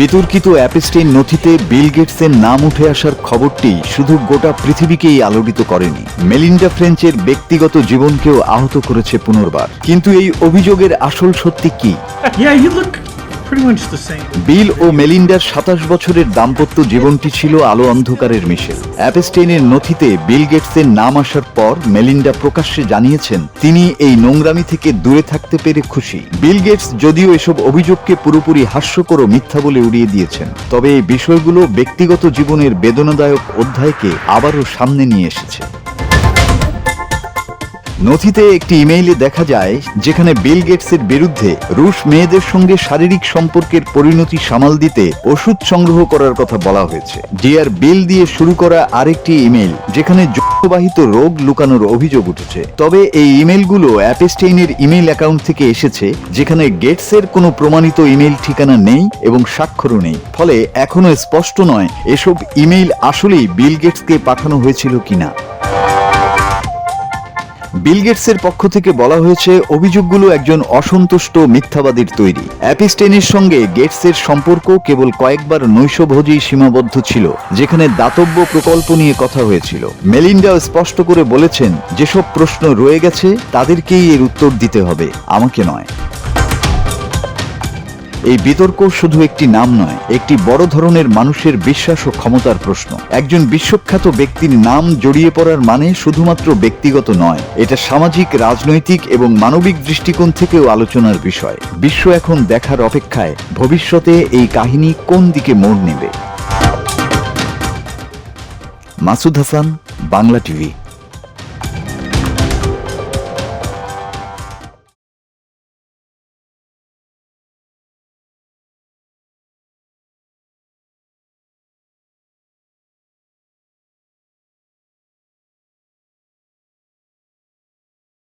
বিতর্কিত অ্যাপস্টেইন নথিতে বিল গেটসের নাম উঠে আসার খবরটি শুধু গোটা পৃথিবীকেই আলোড়িত করেনি। মেলিন্ডা ফ্রেঞ্চের ব্যক্তিগত জীবনকেও আহত করেছে পুনর্বার। কিন্তু এই অভিযোগের আসল সত্যি কি? বিল ও মেলিন্ডার সাতাশ বছরের দাম্পত্য জীবনটি ছিল আলো অন্ধকারের মিশেল। অ্যাপস্টেইনের নথিতে বিল গেটসের নাম আসার পর মেলিন্ডা প্রকাশ্যে জানিয়েছেন, তিনি এই নোংরামি থেকে দূরে থাকতে পেরে খুশি। বিল গেটস যদিও এসব অভিযোগকে পুরোপুরি হাস্যকর ও মিথ্যা বলে উড়িয়ে দিয়েছেন, তবে এই বিষয়গুলো ব্যক্তিগত জীবনের বেদনাদায়ক অধ্যায়কে আবারও সামনে নিয়ে এসেছে। নথিতে একটি ইমেইলে দেখা যায়, যেখানে বিল গেটসের বিরুদ্ধে রুশ মেয়েদের সঙ্গে শারীরিক সম্পর্কের পরিণতি সামাল দিতে ওষুধ সংগ্রহ করার কথা বলা হয়েছে। ডিয়ার বিল দিয়ে শুরু করা আরেকটি ইমেইল যেখানে যৌথবাহিত রোগ লুকানোর অভিযোগ উঠেছে। তবে এই ইমেইলগুলো অ্যাপেস্টেইনের ইমেইল অ্যাকাউন্ট থেকে এসেছে, যেখানে গেটসের কোনো প্রমাণিত ইমেইল ঠিকানা নেই এবং স্বাক্ষরও নেই। ফলে এখনও স্পষ্ট নয় এসব ইমেইল আসলেই বিল গেটসকে পাঠানো হয়েছিল কিনা। বিল গেটসের পক্ষ থেকে বলা হয়েছে, অভিযোগগুলো একজন অসন্তুষ্ট মিথ্যাবাদীর তৈরি। অ্যাপিস্টেনের সঙ্গে গেটসের সম্পর্ক কেবল কয়েকবার নৈশভোজেই সীমাবদ্ধ ছিল, যেখানে দাতব্য প্রকল্প নিয়ে কথা হয়েছিল। মেলিন্ডাও স্পষ্ট করে বলেছেন, যেসব প্রশ্ন রয়ে গেছে, তাদেরকেই এর উত্তর দিতে হবে। আমাকে নয়। এই বিতর্ক শুধু একটি নাম নয়, একটি বড় ধরনের মানুষের বিশ্বাস ও ক্ষমতার প্রশ্ন। একজন বিশ্বখ্যাত ব্যক্তির নাম জড়িয়ে পড়ার মানে শুধুমাত্র ব্যক্তিগত নয়, এটা সামাজিক, রাজনৈতিক এবং মানবিক দৃষ্টিকোণ থেকেও আলোচনার বিষয়। বিশ্ব এখন দেখার অপেক্ষায়, ভবিষ্যতে এই কাহিনী কোন দিকে মোড় নেবে? মাসুদ হাসান, বাংলা টিভি।